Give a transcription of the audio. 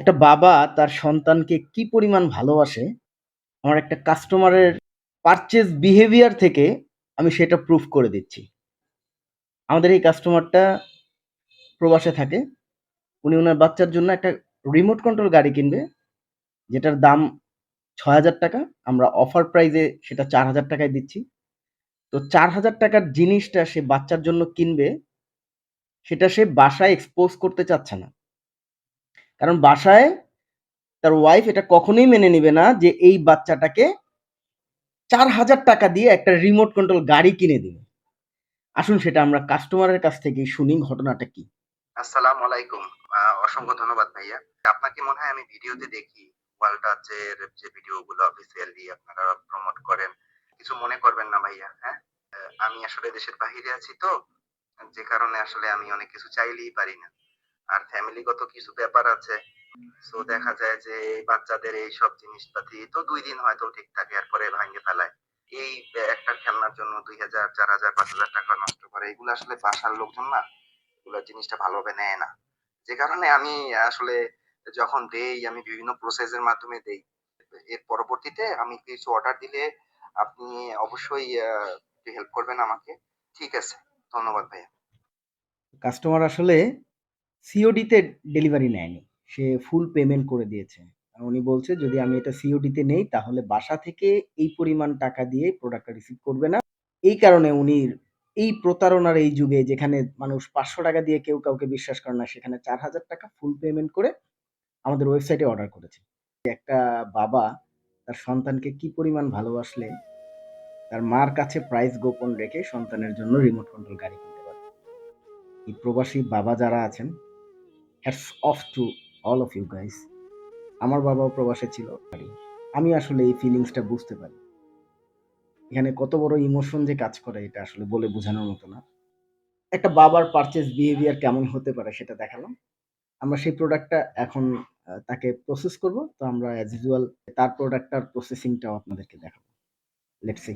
একটা বাবা তার সন্তানকে কি পরিমাণ ভালোবাসে, আমার একটা কাস্টমারের পারচেজ বিহেভিয়ার থেকে আমি সেটা প্রুফ করে দিচ্ছি। আমাদের এই কাস্টমারটা প্রবাসে থাকে। উনি উনার বাচ্চার জন্য একটা রিমোট কন্ট্রোল গাড়ি কিনবে। যেটার দাম ৳৬,০০০ আমরা অফার প্রাইজে সেটা চার হাজার টাকায় দিচ্ছি। তো চার হাজার টাকার জিনিসটা সে বাচ্চার জন্য কিনবে, সেটা সে বাসায় এক্সপোজ করতে চাচ্ছে না। কারণ বাসায় তার ওয়াইফ এটা কখনোই মেনে নিবে না যে এই বাচ্চাটাকে ৳৪,০০০ দিয়ে একটা রিমোট কন্ট্রোল গাড়ি কিনে দিবে। আসুন সেটা আমরা কাস্টমারের কাছ থেকেই শুনি ঘটনাটা কি। আলাইকুম। অসংখ্য ধন্যবাদ ভাইয়া। আপনাকে মনে হয় আমি ভিডিওতে দেখি ওয়ালটাচের যে ভিডিওগুলো অফিসিয়ালি আপনারা প্রমোট করেন। কিছু মনে করবেন না ভাইয়া, হ্যাঁ? আমি আসলে দেশের বাহিরে আছি তো, যে কারণে আসলে আমি অনেক কিছু চাইলেই পারি না। আর ফ্যামিলিগত কিছু ব্যাপার আছে। সো দেখা যায় যে এই বাচ্চাদের এইসব জিনিসপাতি তো ২ দিন হয়তো ঠিক থাকে এরপরে ভাঙ্গে ফেলায়। এই একটা খেলনার জন্য ২,০০০, ৪,০০০, ৫,০০০ টাকা নষ্ট করে। এগুলো আসলে বাসার লোকজন না, এগুলা জিনিসটা ভালোভাবে নেয় না। যে কারণে আমি আসলে যখন দেই আমি বিভিন্ন প্রসেস এর মাধ্যমে দেই। এর পরবর্তীতে আমি কিছু অর্ডার দিলে আপনি অবশ্যই হেল্প করবেন আমাকে। ঠিক আছে। ধন্যবাদ ভাইয়া। কাস্টমার আসলে সিওডি তে ডেলিভারি নেয়নি। সে ফুল পেমেন্ট করে দিয়েছে। উনি বলছে যদি আমি এটা সিওডি তে নেই তাহলে বাসা থেকে এই পরিমাণ টাকা দিয়ে প্রোডাক্টটা রিসিভ করবে না। এই কারণে উনি এই প্রতারণার এই যুগে যেখানে মানুষ ৳৫০০ দিয়ে কেউ কাউকে বিশ্বাস করে না সেখানে ৳৪,০০০ ফুল পেমেন্ট করে আমাদের ওয়েবসাইটে অর্ডার করেছে। একটা বাবা তার সন্তানকে কি পরিমাণ ভালোবাসলে তার মার কাছে প্রাইস গোপন রেখে সন্তানের জন্য রিমোট কন্ট্রোল গাড়ি কিনতে পারে। এই প্রবাসী বাবা যারা আছেন, hats off to all of you guys. আমার বাবাও প্রবাসে ছিল। আমি আসলে এই ফিলিংসটা বুঝতে পারি। এখানে কত বড় ইমোশন যে কাজ করে এটা আসলে বলে বোঝানোর মতো না। একটা বাবার পারচেস বিহেভিয়ার কেমন হতে পারে সেটা দেখালাম। আমরা সেই প্রোডাক্টটা এখন তাকে প্রসেস করব। তো আমরা অ্যাজ ইউজুয়াল তার প্রোডাক্টটার প্রসেসিং টাও আপনাদেরকে দেখাবো। লেটস।